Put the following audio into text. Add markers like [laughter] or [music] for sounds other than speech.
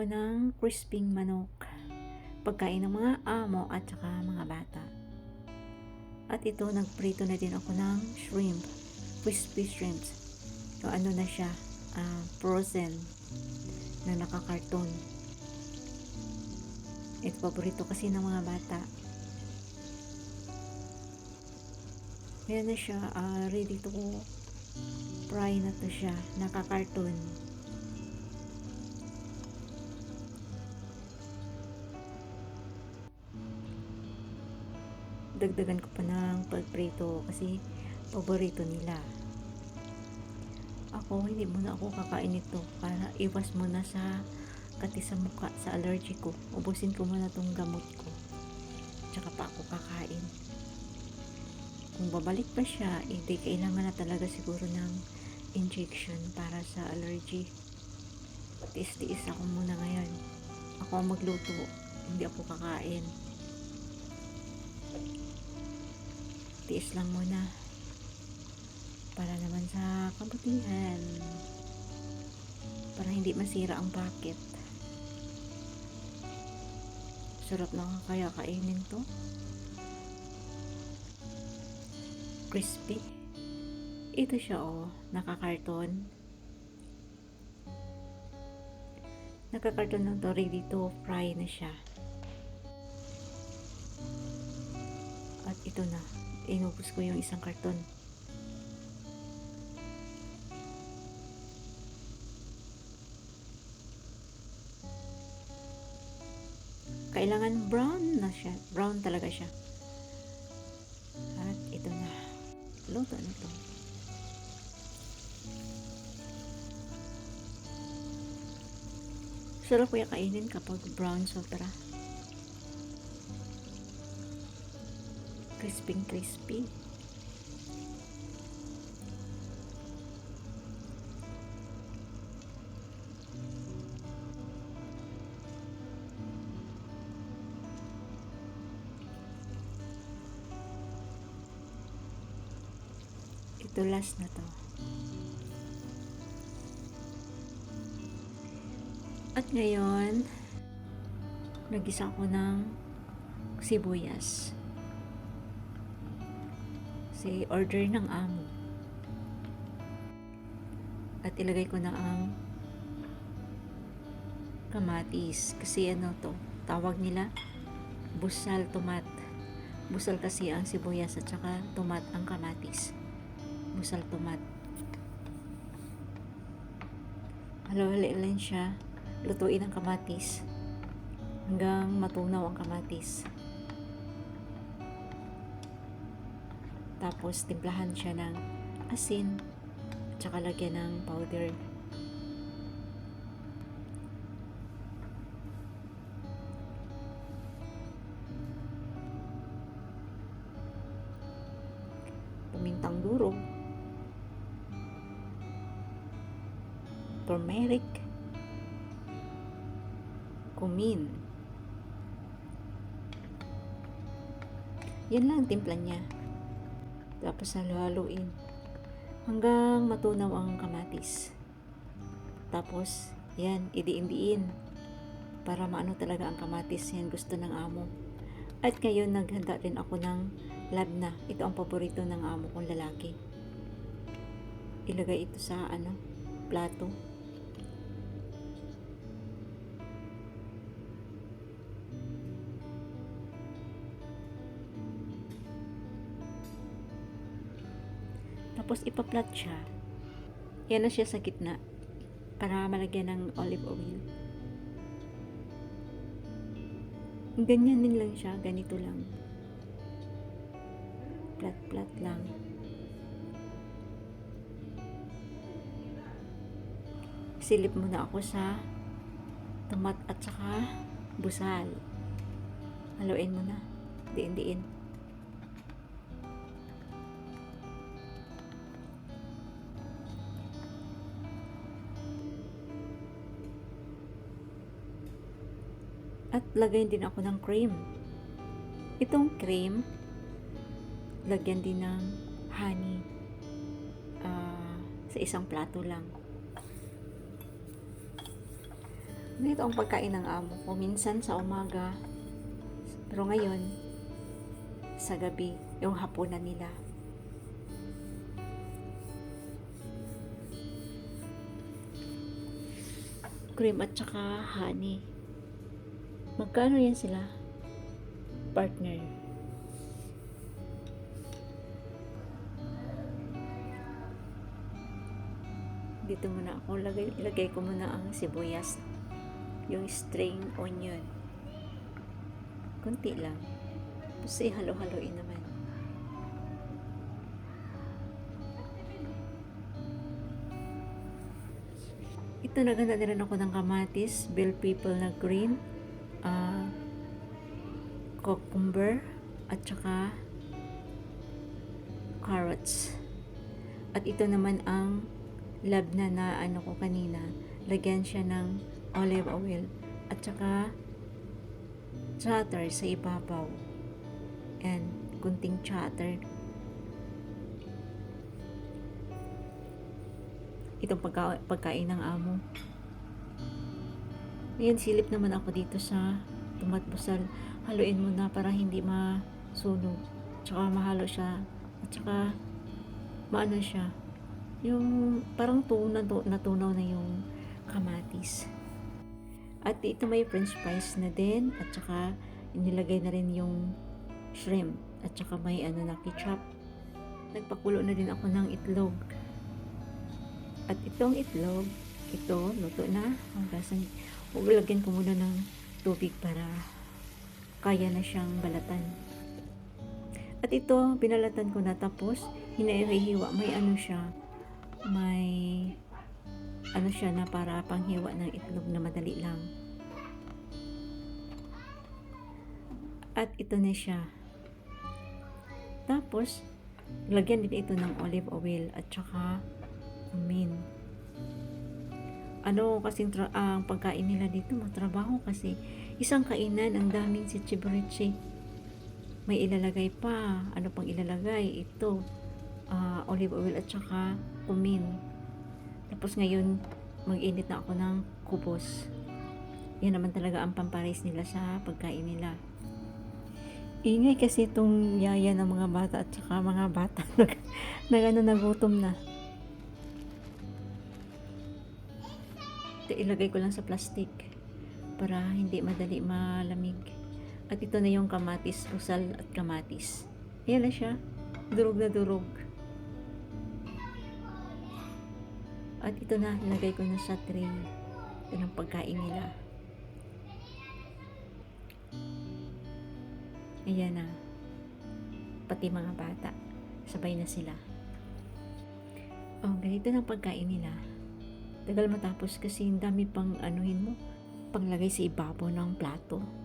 ako ng crisping manok. Pagkain ng mga amo at saka mga bata. At ito, nagprito na din ako ng shrimp. Crispy shrimps. Yung ano na siya, ah, frozen na nakakarton. Ito paborito kasi ng mga bata. Ayan na siya, ah, ready to fry na to siya, nakakarton. Dagdagan ko pa ng pagprito kasi paborito nila. Ako, hindi muna ako kakain ito para iwas muna sa kati sa mukha, sa allergy ko. Ubusin ko muna tong gamot ko. Tsaka pa ako kakain. Kung babalik pa siya, hindi kailangan na talaga siguro ng injection para sa allergy. Tiis-tiis ako muna ngayon. Ako magluto. Hindi ako kakain. Tiis lang muna. Para naman sa kabutihan. Para hindi masira ang packet. Sarap na kaya kainin to. Crispy. Ito siya oh, nakakarton. Nakakarton lang to, ready to fry na siya. Ito na, inubos ko yung isang karton. Kailangan brown na siya. Brown talaga siya. At ito na. Luto na to. Sarap kuya kainin kapag brown sobra. Crispy crispy. Ito last na to. At ngayon, nagisa ko ng sibuyas. Si order ng amo. At ilagay ko na ang kamatis. Kasi ano to, tawag nila busal tomat. Busal kasi ang sibuyas at saka tomat ang kamatis. Busal tomat. Halo-halo lang siya lutuin ang kamatis hanggang matunaw ang kamatis. Tapos, timplahan siya ng asin at saka lagyan ng powder. Pumintang duro. Turmeric kumin. Yan lang ang timpla niya. Tapos halo-haluin. Hanggang matunaw ang kamatis. Tapos, yan, idiin-diin. Para maano talaga ang kamatis. Yan gusto ng amo. At ngayon, naghanda rin ako ng labna. Ito ang paborito ng amo kong lalaki. Ilagay ito sa ano, plato. Tapos ipaplat siya. Yan na siya sa gitna. Para malagyan ng olive oil. Ganyan din lang siya. Ganito lang. Plat-plat lang. Silip muna ako sa tomat at saka busal. Haluin mo na. Diin-diin. At lagay din ako ng cream. Itong cream, lagyan din ng honey ah, sa isang plato lang. Dito ang pagkain ng amo ko. Minsan sa umaga. Pero ngayon, sa gabi, yung hapunan nila. Cream at saka honey. Magkano yan sila? Partner. Dito muna ako, lagay, ilagay ko muna ang sibuyas yung string onion. Kunti lang. Tapos ihalo-haloin naman. Ito naganda na rin ako ng kamatis, bell pepper na green, ah, cucumber, at saka carrots. At ito naman ang lab na na ano ko kanina. Lagyan siya ng olive oil at saka chatter sa ibabaw and kunting chatter itong pagka, pagkain ng amo ngayon silip naman ako dito sa tumatbusal haluin mo na para hindi masunog tsaka mahalo siya at saka maano siya yung parang tunaw, natunaw na yung kamatis at ito may french fries na din at saka inilagay na rin yung shrimp at saka may ano na ketchup. Nagpakulo na din ako ng itlog. At itong itlog, ito, luto na. Hanggasan, ulagyan ko muna ng tubig para kaya na siyang balatan. At ito, binalatan ko na tapos, hinahiwa. May ano siya, may ano siya na para panghiwa ng itlog na madali lang. At ito na siya. Tapos, lagyan din ito ng olive oil at saka cumin. Ano kasing tra- ang pagkain nila dito, matrabaho kasi isang kainan ang daming si Chiburichi. May ilalagay pa. Ano pang ilalagay? Ito, ah, olive oil at saka cumin. Tapos ngayon, mag-init na ako ng kubos. Yan naman talaga ang pamparis nila sa pagkain nila. Ingay kasi itong yaya ng mga bata at saka mga bata [laughs] nag, nag ano, nagutom na. Ito, ilagay ko lang sa plastic para hindi madali malamig. At ito na yung kamatis, usal at kamatis. Ayan na siya. Durog na durog. At ito na, nilagay ko na sa tray. Ito ng pagkain nila. Ayan na. Pati mga bata. Sabay na sila. Oh, ganito ng pagkain nila. Tagal matapos kasi ang dami pang anuhin mo. Panglagay sa ibabaw ng plato.